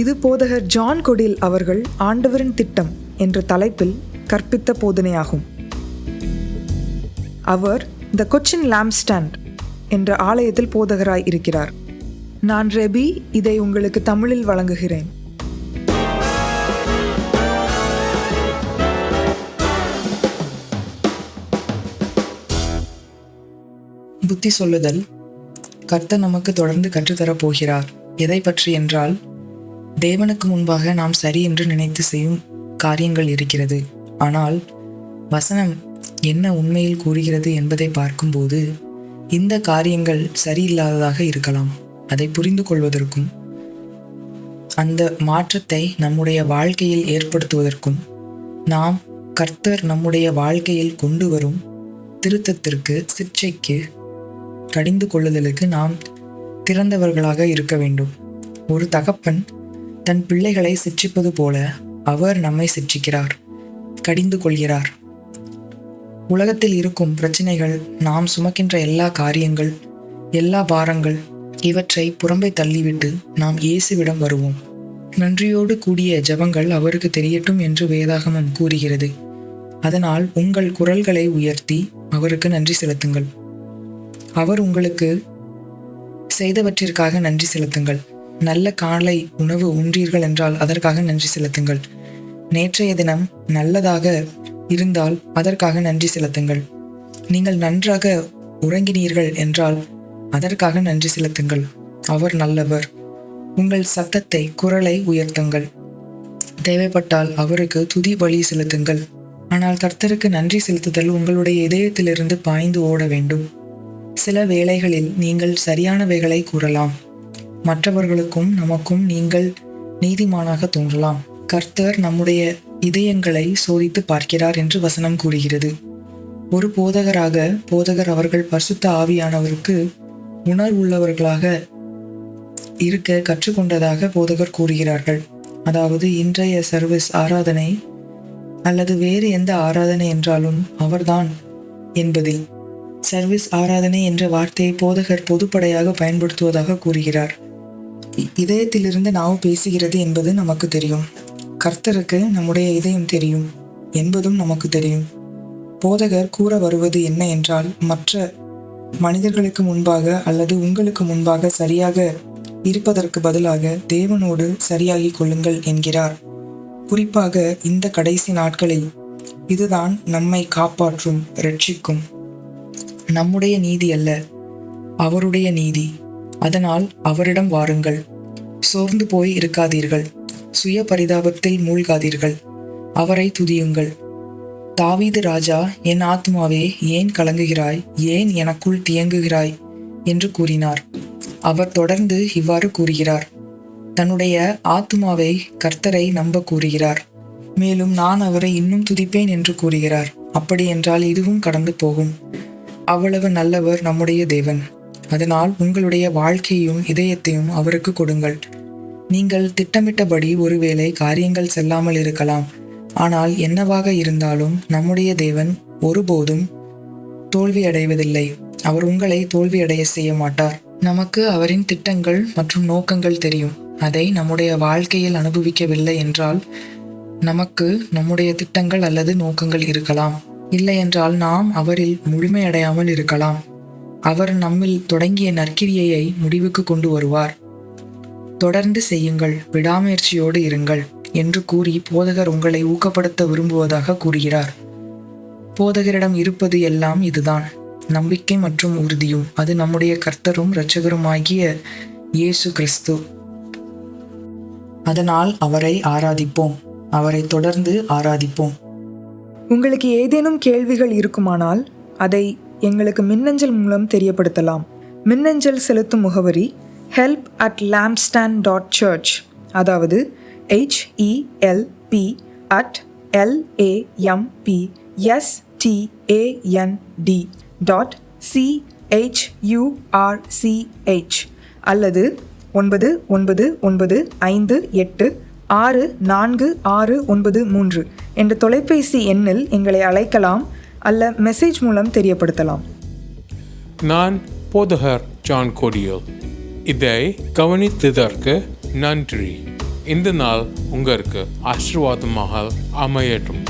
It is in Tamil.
இது போதகர் ஜான் கொடில் அவர்கள் ஆண்டவரின் திட்டம் என்ற தலைப்பில் கற்பித்த போதனையாகும். அவர் த கொச்சின் லாம்ஸ்டாண்ட் என்ற ஆலயத்தில் போதகராய் இருக்கிறார். நான் ரெபி இதை உங்களுக்கு தமிழில் வழங்குகிறேன். புத்தி சொல்லுதல் கர்த்தர் நமக்கு தொடர்ந்து கற்றுத்தரப் போகிறார். எதை பற்றி என்றால் தேவனுக்கு முன்பாக நாம் சரி என்று நினைத்து செய்யும் காரியங்கள் இருக்கிறது. ஆனால் வசனம் என்ன உண்மையில் கூறுகிறது என்பதை பார்க்கும்போது இந்த காரியங்கள் சரியில்லாததாக இருக்கலாம். அதை புரிந்து கொள்வதற்கும் அந்த மாற்றத்தை நம்முடைய வாழ்க்கையில் ஏற்படுத்துவதற்கும் நாம் கர்த்தர் நம்முடைய வாழ்க்கையில் கொண்டு வரும் திருத்தத்திற்கு சிக்ஷைக்கு கடிந்து கொள்ளுதலுக்கு நாம் திறந்தவர்களாக இருக்க வேண்டும். ஒரு தகப்பன் தன் பிள்ளைகளை சிற்றிப்பது போல அவர் நம்மை சிற்றிக்கிறார் கடிந்து கொள்கிறார். உலகத்தில் இருக்கும் பிரச்சனைகள் நாம் சுமக்கின்ற எல்லா காரியங்கள் எல்லா பாரங்கள் இவற்றை புறம்பை தள்ளிவிட்டு நாம் இயேசுவிடம் வருவோம். நன்றியோடு கூடிய ஜெபங்கள் அவருக்கு தெரியட்டும் என்று வேதாகமம் கூறுகிறது. அதனால் உங்கள் குரல்களை உயர்த்தி அவருக்கு நன்றி செலுத்துங்கள். அவர் உங்களுக்கு செய்தவற்றிற்காக நன்றி செலுத்துங்கள். நல்ல காலை உணவு உண்டீர்கள் என்றால் அதற்காக நன்றி செலுத்துங்கள். நேற்றைய தினம் நல்லதாக இருந்தால் அதற்காக நன்றி செலுத்துங்கள். நீங்கள் நன்றாக உறங்கினீர்கள் என்றால் அதற்காக நன்றி செலுத்துங்கள். அவர் நல்லவர். உங்கள் சத்தத்தை குரலை உயர்த்துங்கள். தேவைப்பட்டால் அவருக்கு துதி வழி செலுத்துங்கள். ஆனால் கர்த்தருக்கு நன்றி செலுத்துதல் உங்களுடைய இதயத்திலிருந்து பாய்ந்து ஓட வேண்டும். சில வேளைகளில் நீங்கள் சரியானவைகளை கூறலாம். மற்றவர்களுக்கும் நமக்கும் நீங்கள் நீதிமானாக தோன்றலாம். கர்த்தர் நம்முடைய இதயங்களை சோதித்து பார்க்கிறார் என்று வசனம் கூறுகிறது. ஒரு போதகராக போதகர் அவர்கள் பரிசுத்த ஆவியானவருக்கு உணர்வுள்ளவர்களாக இருக்க கற்றுக்கொண்டதாக போதகர் கூறுகிறார்கள். அதாவது இன்றைய சர்வீஸ் ஆராதனை அல்லது வேறு எந்த ஆராதனை என்றாலும் அவர்தான் என்பதில். சர்வீஸ் ஆராதனை என்ற வார்த்தையை போதகர் பொதுப்படையாக பயன்படுத்துவதாக கூறுகிறார். இதயத்திலிருந்து நாம் பேசுகிறது என்பது நமக்கு தெரியும். கர்த்தருக்கு நம்முடைய இதயம் தெரியும் என்பதும் நமக்கு தெரியும். போதகர் கூற வருவது என்ன என்றால் மற்ற மனிதர்களுக்கு முன்பாக அல்லது உங்களுக்கு முன்பாக சரியாக இருப்பதற்கு பதிலாக தேவனோடு சரியாகிக் கொள்ளுங்கள் என்கிறார். குறிப்பாக இந்த கடைசி நாட்களில் இதுதான் நம்மை காப்பாற்றும் ரட்சிக்கும். நம்முடைய நீதி அல்ல அவருடைய நீதி. அதனால் அவரிடம் வாருங்கள். சோர்ந்து போய் இருக்காதீர்கள். சுய பரிதாபத்தில் மூழ்காதீர்கள். அவரை துதியுங்கள். தாவீது ராஜா என் ஆத்மாவே ஏன் கலங்குகிறாய்? ஏன் எனக்குள் தியங்குகிறாய்? என்று கூறினார். அவர் தொடர்ந்து இவ்வாறு கூறுகிறார். தன்னுடைய ஆத்துமாவை கர்த்தரை நம்ப கூறுகிறார். மேலும் நான் அவரை இன்னும் துதிப்பேன் என்று கூறுகிறார். அப்படி என்றால் இதுவும் கடந்து போகும். அவ்வளவு நல்லவர் நம்முடைய தேவன். அதனால் உங்களுடைய வாழ்க்கையும் இதயத்தையும் அவருக்கு கொடுங்கள். நீங்கள் திட்டமிட்டபடி ஒருவேளை காரியங்கள் செல்லாமல் இருக்கலாம். ஆனால் என்னவாக இருந்தாலும் நம்முடைய தேவன் ஒருபோதும் தோல்வியடைவதில்லை. அவர் உங்களை தோல்வியடைய செய்ய மாட்டார். நமக்கு அவரின் திட்டங்கள் மற்றும் நோக்கங்கள் தெரியும். அதை நம்முடைய வாழ்க்கையில் அனுபவிக்கவில்லை என்றால் நமக்கு நம்முடைய திட்டங்கள் அல்லது நோக்கங்கள் இருக்கலாம். இல்லை என்றால் நாம் அவரில் முழுமையடையாமல் இருக்கலாம். அவர் நம்மில் தொடங்கிய நற்கிரியையை முடிவுக்கு கொண்டு வருவார். தொடர்ந்து செய்யுங்கள் விடாமுயற்சியோடு இருங்கள் என்று கூறி போதகர் உங்களை ஊக்கப்படுத்த விரும்புவதாக கூறுகிறார். போதகரிடம் இருப்பது எல்லாம் இதுதான். நம்பிக்கை மற்றும் உறுதியும் அது நம்முடைய கர்த்தரும் இரட்சகருமாகிய இயேசு கிறிஸ்து. அதனால் அவரை ஆராதிப்போம் அவரை தொடர்ந்து ஆராதிப்போம். உங்களுக்கு ஏதேனும் கேள்விகள் இருக்குமானால் அதை எங்களுக்கு மின்னஞ்சல் மூலம் தெரியப்படுத்தலாம். மின்னஞ்சல் செலுத்தும் முகவரி help at lampstand dot church அதாவது H E L P at L A M P S T A N D dot C H U R C H அல்லது ஒன்பது ஒன்பது ஒன்பது ஐந்து எட்டு ஆறு நான்கு ஆறு ஒன்பது மூன்று என்ற தொலைபேசி எண்ணில் எங்களை அழைக்கலாம். அல்ல மெசேஜ் மூலம் தெரியப்படுத்தலாம். நான் போதகர் ஜான் கோடியோ இதை கவனித்ததற்கு நன்றி. இந்த நாள் உங்களுக்கு ஆசீர்வாதமாக அமையட்டும்.